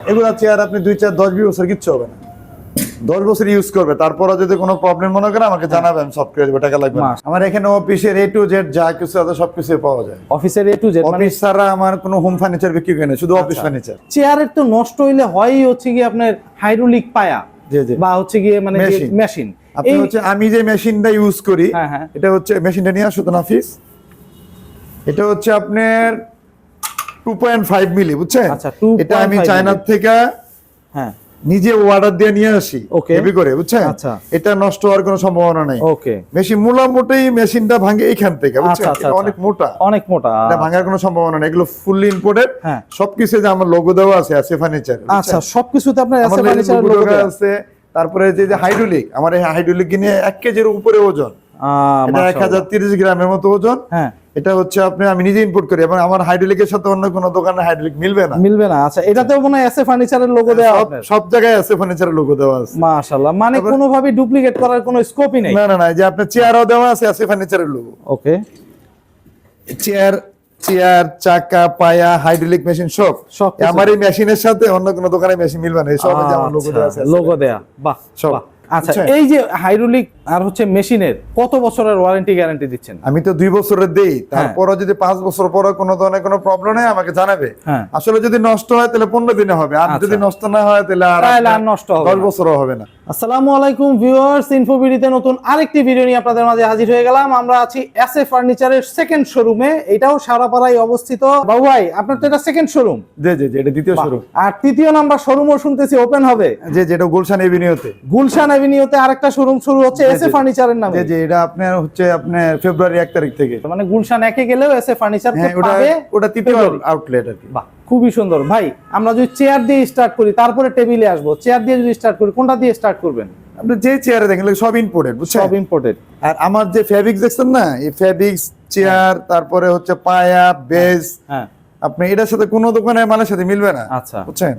এগুলা চেয়ার আপনি দুই চার দশ বিশ বছর কিচ্ছু হবে না। দশ বছর ইউজ করবে তারপরে যদি কোনো প্রবলেম মনে করে আমাকে জানাবেন সব করে দেবো টাকা লাগবে আমার এখানে অফিসের এ টু জেড যা কিছু আছে সবকিছু পাওয়া যায়। অফিসের এ টু জেড অফিস ছাড়া আমার কোনো হোম ফার্নিচার বিক্রি করে না শুধু অফিস। ফার্নিচার চেয়ারের তো নষ্ট হইলে হয়ই হচ্ছে কি আপনার হাইড্রোলিক পায়া বা হচ্ছে গিয়ে মানে মেশিন আপনি হচ্ছে আমি যে মেশিনটা ইউজ করি হ্যাঁ, হ্যাঁ। এটা হচ্ছে মেশিনটা নিয়ে আসুন অফিস এটা হচ্ছে আপনার টু পয়েন্ট ফাইভ মিলি বুঝছেন? আচ্ছা, এটা আমি মিলি। চায়নার থেকে হ্যাঁ। নিজে অর্ডার দিয়ে নিয়ে আসি. হেভি করে বুঝছেন? আচ্ছা। এটা নষ্ট হওয়ার কোনো সম্ভাবনা নেই। মেশিন মোটামুটি মেশিনটা ভাঙে এইখান থেকে বুঝছেন? আচ্ছা, আচ্ছা। অনেক মোটা। অনেক মোটা এটা ভাঙার কোনো সম্ভাবনা নেই। এগুলো ফুললি ইম্পোর্টেড হ্যাঁ। সবকিছু যে আমার লোগো দেওয়া আছে আছে ফার্নিচার আচ্ছা সবকিছুতে আপনার ফার্নিচারের logo লোগো আছে। তারপরে যে যে হাইড্রোলিক আমার এই হাইড্রোলিক নিয়ে এক কেজির উপরে ওজন। এটা এক হাজার তিরিশ গ্রামের মতো ওজন। হ্যাঁ। এটা হচ্ছে আপনি আমি নিজে ইম্পোর্ট করি এবং আমার হাইড্রোলিকের সাথে অন্য কোনো দোকানে হাইড্রোলিক মিলবে না। মিলবে না। আচ্ছা এটাতেও মনে হয় এসে ফার্নিচারের লোগো দেওয়া সব- সব জায়গায় আছে ফার্নিচারের লোগো দেওয়া আছে। মাশাআল্লাহ। মানে তারপর- কোনোভাবে ডুপ্লিকেট করার কোনো স্কোপই নেই। না না না যে আপনার চেয়ারও দেওয়া আছে আছে ফার্নিচারের লোগো ওকে চেয়ার চেয়ার চাকা পায়া হাইড্রোলিক মেশিন সব। আমার এই মেশিনের সাথে অন্য কোনো দোকানে মেশিন মিলবে না। এই সব যে আমার লোগো দেওয়া আছে লোগো দেয়া। বাহ সব। বাহ। আচ্ছা এই যে হাইড্রোলিক আর হচ্ছে মেশিনের কত বছরের ওয়ারেন্টি গ্যারান্টি দিচ্ছেন আমি তো দুই বছরের দেই তারপরে যদি পাঁচ বছর পরে কোনো ধরনের কোনো প্রবলেম হয় আমাকে জানাবে হ্যাঁ। আসলে যদি নষ্ট হয় তাহলে পনেরো দিনে হবে আর আচ্ছা। যদি নষ্ট না হয় তাহলে আর নষ্ট হবে দশ বছরও হবে না আসসালামু আলাইকুম ভিউয়ার্স ইনফোবিডিতে নতুন আরেকটি ভিডিও নিয়ে আপনাদের মাঝে হাজির হয়ে গেলাম। আমরা আছি এস এ ফার্নিচারের সেকেন্ড শোরুমে এটাও সারাপাড়ায় অবস্থিত। বাবু ভাই আপনার তো এটা সেকেন্ড শোরুম জি জি জি এটা দ্বিতীয় শুরু আর তৃতীয় নাম্বার শোরুমও শুনতেছি ওপেন হবে? যে যেটা গুলশান এভিনিউতে গুলশান এভিনিউতে আরেকটা শোরুম শুরু হচ্ছে এস এ জি। ফার্নিচারের নামে। যে যে এটা আপনার হচ্ছে আপনার ফেব্রুয়ারি এক তারিখ থেকে। মানে গুলশান একে গেলেও এস এ ফার্নিচার পাবে ওটা তৃতীয় আউটলেট আর কি। বাহ। খুবই সুন্দর। ভাই আমরা যদি চেয়ার দিয়ে স্টার্ট করি তারপরে টেবিলে আসব। চেয়ার দিয়ে যদি স্টার্ট করি কোনটা দিয়ে স্টার্ট করবেন? আপনি যে চেয়ারে দেখেন সব ইম্পোর্টেড বুঝছেন? সব ইম্পোর্টেড আর আমার যে ফেব্রিক্স দেখছেন না এই ফেব্রিক্স চেয়ার তারপরে হচ্ছে পায়া বেজ হ্যাঁ। আপনি এটার সাথে কোনো দোকানের মালের সাথে মিলবে না আচ্ছা। বুঝছেন?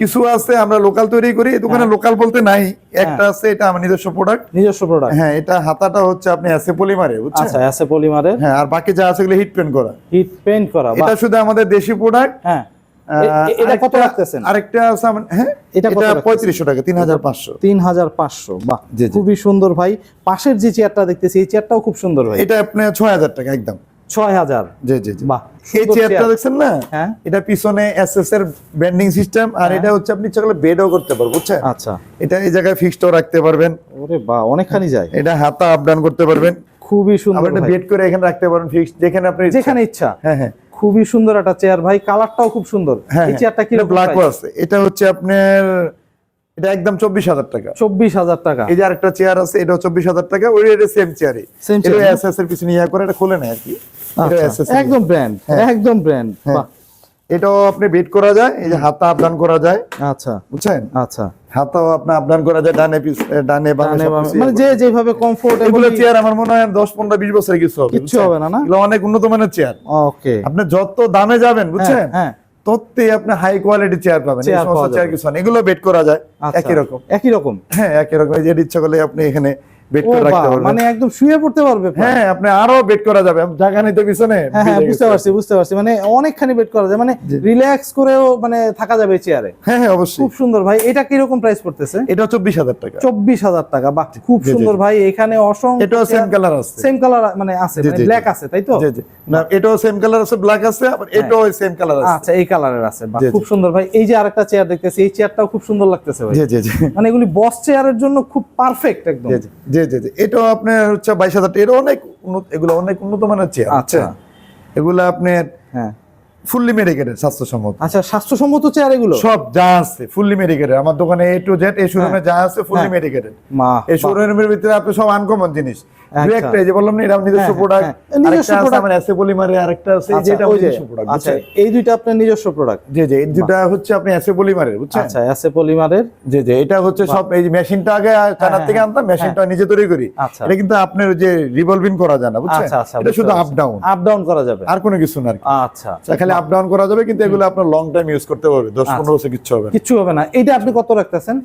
কিছু আছে আমরা লোকাল তৈরি করি। দোকানে লোকাল বলতে নাই। একটা আছে এটা আমার নিজস্ব প্রোডাক্ট নিজস্ব প্রোডাক্ট হ্যাঁ এটা হাতাটা হচ্ছে আপনি এসে পলিমারে বুঝছেন? আচ্ছা এসে পলিমারের হ্যাঁ আর বাকি যা আছে এগুলো হিট পেন্ট করা। হিট পেইন্ট করা এটা শুধু আমাদের দেশি প্রোডাক্ট হ্যাঁ। এ- এ- এটা কত রাখতেছেন? আরেকটা আছে হ্যাঁ? এটা এটা কত রাখতেছেন? পঁয়ত্রিশশো টাকা তিন হাজার পাঁচশো। তিন হাজার পাঁচশো বাহ। জি, জি। খুবই সুন্দর ভাই। পাশের যে চেয়ারটা দেখতেছি এই চেয়ারটাও খুব সুন্দর ভাই। এটা আপনার ছয় হাজার টাকা একদম। ছয় হাজার। জি জি জি। বাহ এই চেয়ারটা দেখছেন না? হ্যাঁ। এটা পিছনে এসএস এর ব্যান্ডিং সিস্টেম আর হ্যাঁ। এটা হচ্ছে আপনি চাইলে বেডও করতে পারবেন বুঝছেন? আচ্ছা। এটা এই জায়গায় ফিক্সডও রাখতে পারবেন। ওরে বাহ অনেকখানি যায়। এটা হাতা আপ ডাউন করতে পারবেন। খুবই সুন্দর এটা বেড করে এখানে রাখতে পারবেন ফিক্সড যেখানে আপনি ইচ্ছা। যেখানে ইচ্ছা। হ্যাঁ হ্যাঁ। খুবই সুন্দর একটা চেয়ার ভাই কালারটাও খুব সুন্দর। হ্যাঁ এই চেয়ারটা কি ব্ল্যাক আছে। এটা হচ্ছে আপনার এটা একদম চব্বিশ হাজার টাকা। চব্বিশ হাজার টাকা। এই যে আরেকটা চেয়ার আছে এটাও চব্বিশ হাজার টাকা। ওই সেম Same এটা chair, এর পিছনে ইয়া করে এটা খুলে নেয় আর কি। আচ্ছা। একদম ব্র্যান্ড হ্যাঁ। একদম ব্র্যান্ড হ্যাঁ। এটাও আপনি করা যায় এই যে হাতা আপডাউন করা যায়। আচ্ছা। বুঝছেন? আচ্ছা। হাতাও আপনি আপডাউন করা যায় ডানে ডানে বামে কিছু মানে যে যেভাবে করা। কমফোর্টেবল এগুলো চেয়ার আমার মনে হয় দশ পনেরো বিশ বছরে কিছু হবে বুঝছেন? হবে না, না? এগুলো অনেক উন্নত মানের চেয়ার ওকে আপনি যত দামে যাবেন বুঝছেন? হ্যাঁ। ততই আপনি হাই কোয়ালিটি চেয়ার পাবেন। এই সমস্ত চেয়ার কিছু এগুলো বেড করা যায় আচ্ছা, একই রকম। একই রকম। হ্যাঁ একই রকম। এই যে ইচ্ছা করলে আপনি এখানে বেড ও করে রাখতে বাহ, পারবেন। মানে একদম শুয়ে পড়তে পারবে হ্যাঁ আপনি আরও বেড করা যাবে। জায়গা নিতে পিছনে হ্যাঁ হ্যাঁ বুঝতে পারছি বুঝতে পারছি। মানে অনেকখানি বেড করা যায় মানে রিল্যাক্স করেও মানে থাকা যাবে চেয়ারে। হ্যাঁ হ্যাঁ অবশ্যই। খুব সুন্দর ভাই এটা প্রাইস পড়তেছে? এটা চব্বিশ হাজার টাকা। চব্বিশ হাজার টাকা বাহ খুব জি, জি, সুন্দর ভাই এখানে অসংখ্য এটাও সেম কালার আছে। সেম কালার মানে আছে মানে। ব্ল্যাক আছে তাই তো? জি জি। না এটাও সেম কালার আছে ব্ল্যাক আছে আবার এটাও সেম কালার আছে। আচ্ছা এই কালারের আছে বাহ জি। খুব সুন্দর ভাই। এই যে আরেকটা চেয়ার দেখতেছি এই চেয়ারটাও খুব সুন্দর লাগতেছে ভাই। জি জি জি। মানে এগুলি বস চেয়ারের জন্য খুব পারফেক্ট একদম। জি, জি, জি জি জি। এটাও আপনার হচ্ছে বাইশ হাজার এটা অনেক উন্নত এগুলো অনেক উন্নত মানের চেয়ার আচ্ছা। এগুলো আপনার হ্যাঁ। ফুললি মেডিকেটেড স্বাস্থ্যসম্মত। আচ্ছা স্বাস্থ্যসম্মত চেয়ার এগুলো? সব যা আছে ফুললি মেডিকেটেড আমার দোকানে এ টু জেড এই শোরুমে যা আছে ফুললি হ্যাঁ। মেডিকেটেড মা এই শোরুমের ভিতরে আপনি সব আনকমন জিনিস। আচ্ছা। একটা যে বললাম না এটা নিজস্ব হ্যাঁ, প্রোডাক্ট হ্যাঁ, হ্যাঁ। নিজস্ব আরেকটা আমার এসে পলিমারে আরেকটা আছে এই যে আচ্ছা, নিজস্ব প্রোডাক্ট আচ্ছা এই দুইটা আপনার নিজস্ব প্রোডাক্ট জি জি এই দুটা হচ্ছে আপনি পলিমারের বুঝছেন? আচ্ছা পলিমারের জি জি এটা হচ্ছে সব এই যে মেশিনটা আগে হ্যাঁ, থেকে হ্যাঁ, আনতাম মেশিনটা নিজে তৈরি করি। আচ্ছা। এটা কিন্তু আপনার যে রিভলভিং করা যায় না বুঝছেন? এটা শুধু আপ ডাউন আপ ডাউন করা যাবে। আর কোনো কিছু না আচ্ছা আচ্ছা, খালি আপ ডাউন করা যাবে কিন্তু এগুলো আপনার লং টাইম ইউজ করতে পারবে দশ পনেরো বছর কিচ্ছু হবে না। কিচ্ছু হবে না। এটা আপনি কত রাখতেছেন?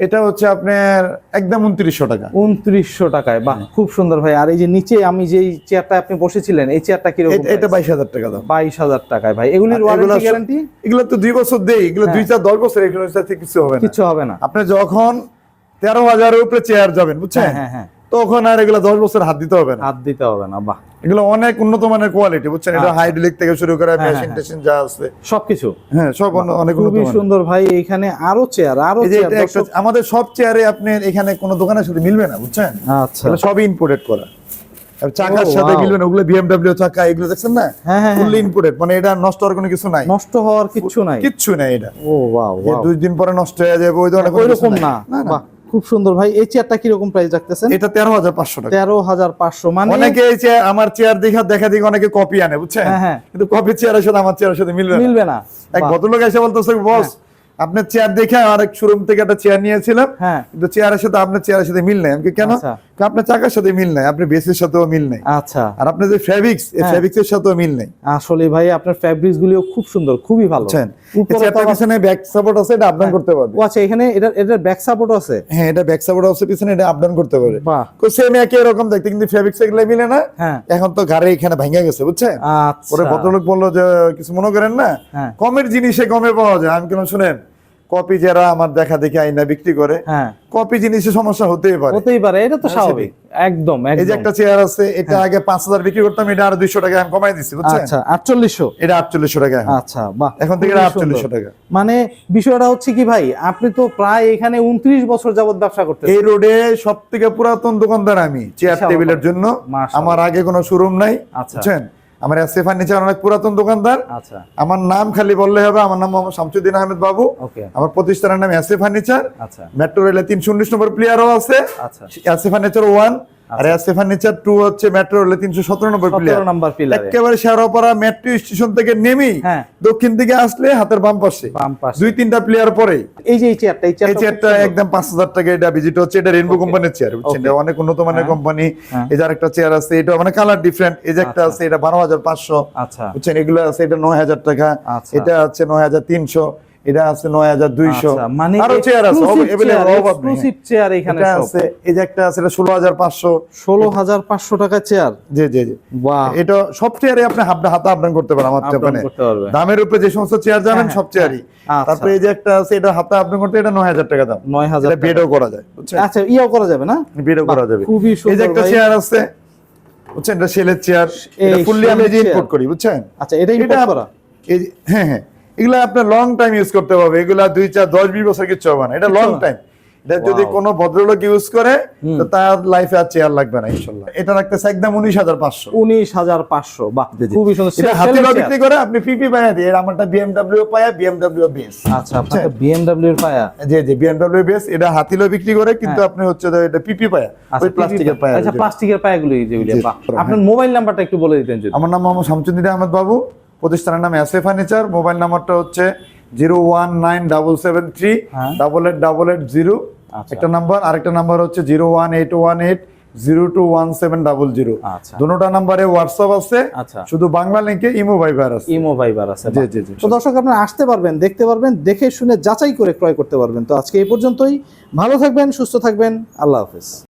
এটা হচ্ছে আপনার একদম উনত্রিশশো টাকা। উনত্রিশশো টাকায় বাহ খুব সুন্দর ভাই। আর এই যে নিচে আমি যেই চেয়ারটা আপনি বসেছিলেন এই চেয়ারটা কীরকম এটা- বাইশ হাজার টাকা দাম। বাইশ হাজার টাকায় ভাই। এগুলির এগুলো ওয়ারেন্টি গ্যারান্টি এগুলো তো দুই বছর দেই এগুলো হ্যাঁ। দুই চার দশ বছর এগুলোর সাথে কিছু হবে না। কিছু হবে না। আপনি যখন তেরো হাজারের উপরে চেয়ার যাবেন বুঝছেন? হ্যাঁ হ্যাঁ হ্যাঁ। তখন আর এগুলো দশ বছর হাত দিতে হবে না। হাত দিতে হবে না বাহ। এগুলো অনেক উন্নত মানের কোয়ালিটি বুঝছেন? এটা আচ্ছা। হাইড্রোলিক থেকে শুরু করে হ্যাঁ, মেশিন হ্যাঁ, টেশিন যা আছে। সবকিছু? হ্যাঁ সব অনেক উন্নত খুবই সুন্দর। ভাই এখানে আরও চেয়ার আরও চেয়ার আমাদের সব চেয়ারে আপনি এখানে কোনো দোকানের সাথে মিলবে না বুঝছেন? আচ্ছা। সবই ইম্পোর্টেড করা। চাকার সাথে. মিলবে না ওগুলো বিএমডব্লিউ চাকা এগুলো দেখছেন না? হ্যাঁ, হ্যাঁ, ফুললি ইম্পোর্টেড মানে এটা নষ্ট হওয়ার কোনো কিছু নাই। নষ্ট হওয়ার কিচ্ছু নাই। কিচ্ছু নাই এটা। ও ওয়াও দুই দিন পরে নষ্ট হয়ে যাবে ওই ধরনের কোনো কিছু। না না। বাহ। খুব সুন্দর। ভাই এই চেয়ারটা কীরকম প্রাইস রাখতেছেন? এটা তেরো হাজার পাঁচশো টাকা। তেরো হাজার পাঁচশো মানে অনেকে এই চেয়ার আমার চেয়ার দেখা দেখা দেখে অনেকে কপি আনে বুঝছেন? হ্যাঁ, হ্যাঁ। কিন্তু কপি চেয়ারের সাথে আমার চেয়ারের সাথে মিলবে না। মিলবে না। এক ভদ্রলোক এসে বলতেছে বস আপনার চেয়ার দেখে আরেক শোরুম থেকে একটা চেয়ার নিয়েছিলাম। হ্যাঁ। কিন্তু চেয়ারের সাথে আপনার চেয়ারের সাথে মিল নাই। আমি কেন? আচ্ছা। আপনার চাকার সাথে মিল নাই আপনার বেসের সাথেও মিল নাই। আচ্ছা। আর আপনার যে ফেব্রিক্স এই হ্যাঁ। ফেব্রিক্স এর সাথেও মিল নাই। আসলে ভাই আপনার ফ্যাব্রিক্স গুলিও খুব সুন্দর খুবই ভালো। চেয়ারটার পিছনে ব্যাক সাপোর্ট আছে এটা আপ ডাউন করতে পারবে। আচ্ছা এখানে এটা এটার ব্যাক সাপোর্ট আছে? হ্যাঁ এটা ব্যাক সাপোর্ট আছে পিছনে এটা আপ ডাউন করতে পারবে। বাহ। সেম একই রকম দেখতে কিন্তু ফেব্রিক্স এগুলো মিলে না। হ্যাঁ। এখন তো ঘাড়ে এখানে ভেঙে গেছে বুঝছেন? আচ্ছা। পরে ভদ্রলোক বলল যে কিছু মনে করেন না? হ্যাঁ। কমের জিনিসে কমে পাওয়া যায়। আমি কেন শুনেন কপি যারা আমার দেখা দেখি আইনা বিক্রি করে হ্যাঁ। কপি জিনিসে সমস্যা হতেই পারে। হতেই পারে এটা তো হ্যাঁ, স্বাভাবিক। একদম এই যে একটা চেয়ার আছে এটা আগে পাঁচ হাজার বিক্রি করতাম এটা আর দুইশো টাকা আমি কমাই দিচ্ছি বুঝছেন? আচ্ছা আটচল্লিশশো? এটা আটচল্লিশশো টাকা আচ্ছা বাহ এখন থেকে খুবই এটা আটচল্লিশশো সুন্দর। টাকা। মানে বিষয়টা হচ্ছে কি ভাই আপনি তো প্রায় এখানে উনত্রিশ বছর যাবত ব্যবসা করতেছেন। এই রোডে সব থেকে পুরাতন দোকানদার আমি চেয়ার টেবিলের জন্য। আমার আগে কোনো শোরুম নাই আচ্ছা। বুঝছেন? আমার এসে ফার্নিচার অনেক পুরাতন দোকানদার। আচ্ছা। আমার নাম খালি বললে হবে আমার নাম মোহাম্মদ শামসুদ্দিন আহমেদ বাবু। ওকে। আমার প্রতিষ্ঠানের নাম এসে ফার্নিচার আচ্ছা। মেট্রো রেলে তিনশো উনিশ নম্বর প্লেয়ারও আছে। আচ্ছা। এসে ফার্নিচার ওয়ান। আর এসে ফার্নিচার টু হচ্ছে মেট্রো রেলে তিনশো সতেরো নম্বর একেবারে শেয়ারপাড়া মেট্রো স্টেশন থেকে নেমেই হ্যাঁ। দক্ষিণ দিকে আসলে হাতের বাম পাশে। বাম পাশে। দুই তিনটা প্লেয়ার পরে। এই যে এই চেয়ারটা এই চেয়ারটা একদম পাঁচ হাজার টাকা এটা ভিজিট হচ্ছে। এটা রেনবো কোম্পানির চেয়ার বুঝছেন? এটা অনেক উন্নত মানের হ্যাঁ। কোম্পানি হ্যাঁ। এই যে আরেকটা চেয়ার আছে এটা মানে কালার ডিফারেন্ট এই যে একটা আচ্ছা। আছে এটা বারো হাজার পাঁচশো। আচ্ছা। বুঝছেন? এগুলো আছে এটা নয় হাজার টাকা। আচ্ছা। এটা আছে নয় হাজার তিনশো। এটা আছে নয় হাজার দুইশো। আচ্ছা, মানে আরও চেয়ার আছে চেয়ার, এখানে আছে এই যে একটা আছে এটা ষোলো হাজার পাঁচশো। ষোলো হাজার পাঁচশো টাকা চেয়ার জি জি জি। এটা সব চেয়ারে আপনি হাত হাতে আপডাউন করতে পারেন আমার দোকানে দামের উপরে যে সমস্ত চেয়ার যাবেন হ্যাঁ, সব চেয়ারই আচ্ছা। তারপরে এই যে একটা আছে এটা হাতে আপডাউন করতে এটা নয় হাজার টাকা দাম। নয় হাজার বেডও করা যায় আচ্ছা ইয়াও করা যাবে না? বেডও করা যাবে। খুবই এই যে একটা চেয়ার আছে বুঝছেন? এটা সেলের চেয়ার এটা ফুললি আমি। ইম্পোর্ট করি বুঝছেন? আচ্ছা এটা এটা ইম্পোর্ট করা? এই হ্যাঁ হ্যাঁ। এগুলা আপনার লং টাইম ইউজ করতে হবে এগুলা দুই চার দশ বিশ বছর কিছু হবে না। এটা লং টাইম এটা যদি কোনো ভদ্রলোক ইউজ করে তো তার লাইফে আর চেয়ার লাগবে না ইনশাল্লাহ। এটা রাখতেছে একদম উনিশ হাজার পাঁচশো। উনিশ হাজার পাঁচশো। বাহ খুবই সুন্দর এটা হাতে বিক্রি করে আপনি পিপি বানিয়ে দিয়ে আমারটা বিএমডব্লিউ পায়া বিএমডব্লিউ বেস আচ্ছা আপনার বিএমডব্লিউ পায়া? জি জি বিএমডব্লিউ বেস এটা হাতিলো বিক্রি করে কিন্তু আপনি হচ্ছে এটা পিপি পায়া। আচ্ছা ওই প্লাস্টিকের পায়া আচ্ছা। প্লাস্টিকের পায়াগুলো যেগুলি হ্যাঁ। আপনার মোবাইল নাম্বারটা একটু বলে দিতেন যদি। আমার নাম মোহাম্মদ শামসুদ্দিন আহমেদ বাবু। প্রতিষ্ঠানের নাম এসএ ফার্নিচার মোবাইল নাম্বারটা হচ্ছে zero one nine double seven three. Double eight double eight zero. একটা নাম্বার আরেকটা নাম্বার হচ্ছে zero one eight one eight zero two one seven double zero দুটোটা নাম্বারে হোয়াটসঅ্যাপ আছে আচ্ছা। শুধু বাংলা লিঙ্কে ইমো ভাইবার আছে। ইমো ভাইবার আছে জি জি জি। তো দর্শক আপনারা আসতে পারবেন দেখতে পারবেন দেখে শুনে যাচাই করে ক্রয় করতে পারবেন। তো আজকে এই পর্যন্তই ভালো থাকবেন সুস্থ থাকবেন আল্লাহ হাফেজ।